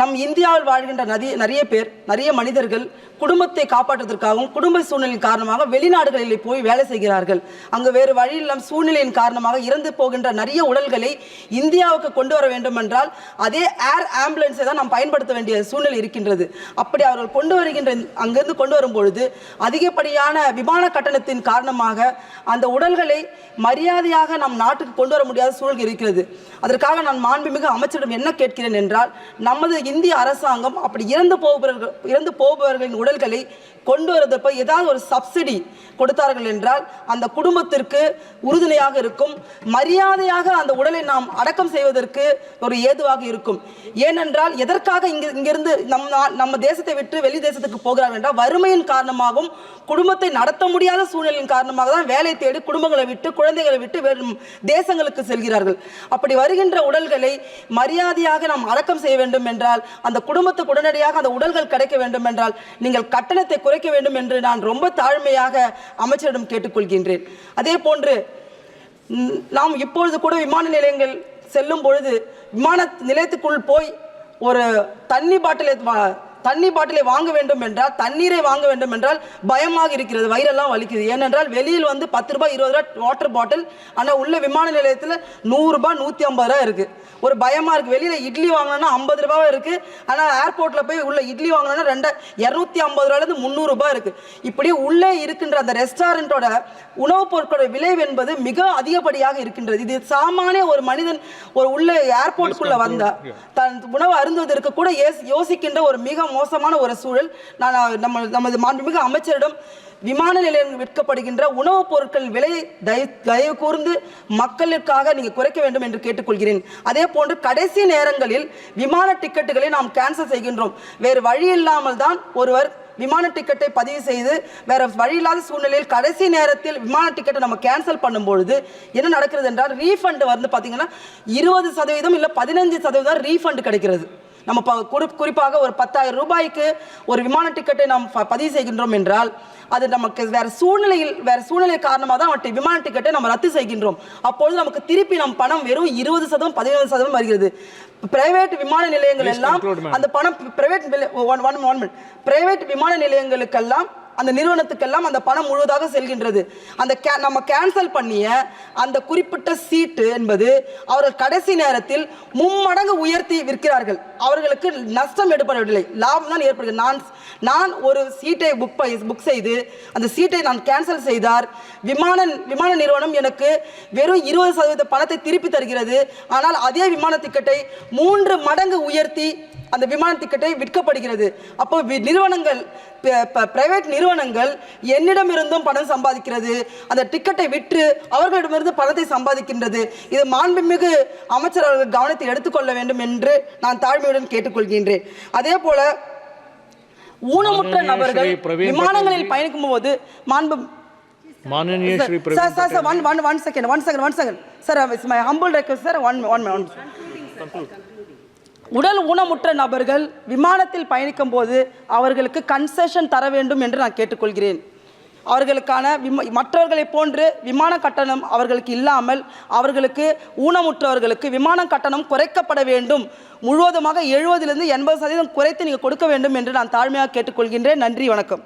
நம் இந்தியாவில் வாழ்கின்ற நதி நிறைய பேர் நிறைய மனிதர்கள் குடும்பத்தை காப்பாற்றுவதற்காகவும் குடும்ப சூழ்நிலையின் காரணமாக வெளிநாடுகளில் போய் வேலை செய்கிறார்கள். அங்கு வேறு வழி இல்லாம சூழ்நிலையின் காரணமாக இறந்து போகின்ற நிறைய உடல்களை இந்தியாவுக்கு கொண்டு வர வேண்டும் என்றால் அதே ஏர் ஆம்புலன்ஸை தான் நாம் பயன்படுத்த வேண்டிய சூழ்நிலை இருக்கின்றது. அப்படி அவர்கள் கொண்டு வருகின்ற அங்கிருந்து கொண்டு வரும் பொழுது அதிகப்படியான விமான கட்டணத்தின் காரணமாக அந்த உடல்களை மரியாதையாக நம் நாட்டுக்கு கொண்டு வர முடியாத சூழல் இருக்கிறது. அதற்காக நான் மாண்புமிகு அமைச்சரிடம் என்ன கேட்கிறேன் என்றால் நமது இந்திய அரசாங்கம் அப்படி இறந்து போபவர்கள் இறந்து போபவர்களின் உடல்களை கொண்டு வருவதற்கு ஏதாவது ஒரு சப்சிடி கொடுத்தார்கள் என்றால் அந்த குடும்பத்திற்கு உறுதுணையாக இருக்கும். மரியாதையாக அந்த உடலை நாம் அடக்கம் செய்வதற்கு ஒரு ஏதுவாக இருக்கும். ஏனென்றால் எதற்காக இங்கு இங்கிருந்து நம் நம்ம தேசத்தை விட்டு வெளி தேசத்துக்கு போகிறார்கள் என்றால் வறுமையின் காரணமாகவும் குடும்பத்தை நடத்த முடியாத சூழ்நிலையின் காரணமாக தான் வேலை தேடி குடும்பங்களை விட்டு குழந்தைகளை விட்டு வெறும் தேசங்களுக்கு செல்கிறார்கள். அப்படி வருகின்ற உடல்களை மரியாதையாக நாம் அடக்கம் செய்ய வேண்டும் என்றால் அந்த குடும்பத்துக்கு உடனடியாக அந்த உடல்கள் கிடைக்க வேண்டும் என்றால் நீங்கள் கட்டணத்தை குறைக்க வேண்டும் என்று நான் ரொம்ப தாழ்மையாக அமைச்சரிடம் கேட்டுக்கொள்கின்றேன். அதே போன்று நாம் இப்பொழுது கூட விமான நிலையங்கள் செல்லும் பொழுது விமான நிலையத்துக்குள் போய் ஒரு தண்ணி பாட்டிலை தண்ணி பாட்டிலை வாங்க வேண்டும் என்றால் தண்ணீரை வாங்க வேண்டும் என்றால் பயமாக இருக்கிறது வயிறெல்லாம் வலிக்குது. ஏனென்றால் வெளியில் வந்து பத்து ரூபாய் இருபது ரூபாய் வாட்டர் பாட்டில் ஆனால் உள்ள விமான நிலையத்தில் நூறுரூபா நூற்றி ஐம்பது ரூபா இருக்குது ஒரு பயமாக இருக்குது வெளியில் இட்லி வாங்கினா ஐம்பது ரூபாவாக இருக்குது ஆனால் ஏர்போர்ட்டில் போய் உள்ள இட்லி வாங்கினா ரெண்டு இரநூத்தி ஐம்பது ரூபாயிலேருந்து முந்நூறுரூபா இருக்குது இப்படி உள்ளே இருக்கின்ற அந்த ரெஸ்டாரண்ட்டோட உணவுப் பொருட்களோட விளைவு என்பது மிக அதிகப்படியாக இருக்கின்றது. இது சாமானிய ஒரு மனிதன் ஒரு உள்ள ஏர்போர்ட்டுக்குள்ளே வந்தால் தன் உணவு அருந்துவதற்கு கூட யோசி- யோசிக்கின்ற ஒரு மிக மோசமான ஒரு சூழல். நான் நம்ம நமது மாண்புமிகு அமைச்சரிடம் விமான நிலையங்கள் விற்கப்படுகின்ற உணவுப் பொருட்கள் விலை தயவு தயவு கூர்ந்து மக்களுக்காக நீங்க குறைக்க வேண்டும் என்று கேட்டுக்கொள்கிறேன். அதே போன்று கடைசி நேரங்களில் விமான டிக்கெட்டுகளை நாம் கேன்சல் செய்கின்றோம். வேறு வழி இல்லாமல் தான் ஒருவர் விமான டிக்கெட்டை பதிவு செய்து வேற வழி இல்லாத சூழ்நிலையில் கடைசி நேரத்தில் விமான டிக்கெட்டை நம்ம கேன்சல் பண்ணும்பொழுது என்ன நடக்கிறது என்றால் ரீஃபண்ட் வந்து பார்த்தீங்கன்னா இருபது சதவீதம் இல்லை பதினஞ்சு சதவீதம் ரீஃபண்ட் கிடைக்கிறது. நம்ம குறிப்பாக ஒரு பத்தாயிரம் ரூபாய்க்கு ஒரு விமான டிக்கெட்டை நாம் பதிவு செய்கின்றோம் என்றால் அது நமக்கு வேற சூழ்நிலையில் வேற சூழ்நிலை காரணமாக தான் அவற்றை விமான டிக்கெட்டை நம்ம ரத்து செய்கின்றோம். அப்பொழுது நமக்கு திருப்பி நம் பணம் வெறும் இருபது சதவீதம் பதினேழு சதவீதம் வருகிறது. பிரைவேட் விமான நிலையங்கள் எல்லாம் அந்த பணம் private one one one private விமான நிலையங்களுக்கெல்லாம் அந்த நிறுவனத்துக்கெல்லாம் அந்த பணம் முழுவதாக செல்கின்றது. அந்த கே- நம்ம கேன்சல் பண்ணிய அந்த குறிப்பிட்ட சீட்டு என்பது அவர்கள் கடைசி நேரத்தில் மும்மடங்கு உயர்த்தி விற்கிறார்கள். அவர்களுக்கு நஷ்டம் ஏற்படவில்லை லாபம் தான் ஏற்படுகிறது. நான் நான் ஒரு சீட்டை புக் புக் செய்து அந்த சீட்டை நான் கேன்சல் செய்தார். விமான விமான நிறுவனம் எனக்கு வெறும் இருபது சதவீத பணத்தை திருப்பி தருகிறது. ஆனால் அதே விமான டிக்கெட்டை மூன்று மடங்கு உயர்த்தி அந்த விமான டிக்கெட்டை விற்கப்படுகிறது. அப்போ வி- நிறுவனங்கள் பிரைவேட் நிறுவனங்கள் என்னிடமிருந்தும் பணம் சம்பாதிக்கிறது. அந்த டிக்கெட்டை விற்று அவர்களிடமிருந்து பணத்தை சம்பாதிக்கின்றது. இது மாண்புமிகு அமைச்சர் அவர்கள் கவனத்தில் எடுத்துக்கொள்ள வேண்டும் என்று நான் தாழ்மையுடன் கேட்டுக்கொள்கின்றேன். அதே போல ஊனமுற்ற நபர்கள் விமானங்களில் பயணிக்கும் போது மாண்பு மானனீய sir one one one second one second one second sir it's request sir one one one உடல் ஊனமுற்ற நபர்கள் விமானத்தில் பயணிக்கும் போது அவர்களுக்கு கன்செஷன் தர வேண்டும் என்று நான் கேட்டுக்கொள்கிறேன். அவர்களுக்கான விம மற்றவர்களைப் போன்று விமான கட்டணம் அவர்களுக்கு இல்லாமல் அவர்களுக்கு ஊனமுற்றவர்களுக்கு விமான கட்டணம் குறைக்கப்பட வேண்டும். முழுவதுமாக எழுபதிலிருந்து எண்பது சதவீதம் குறைத்து நீங்கள் கொடுக்க வேண்டும் என்று நான் தாழ்மையாக கேட்டுக்கொள்கின்றேன். நன்றி வணக்கம்.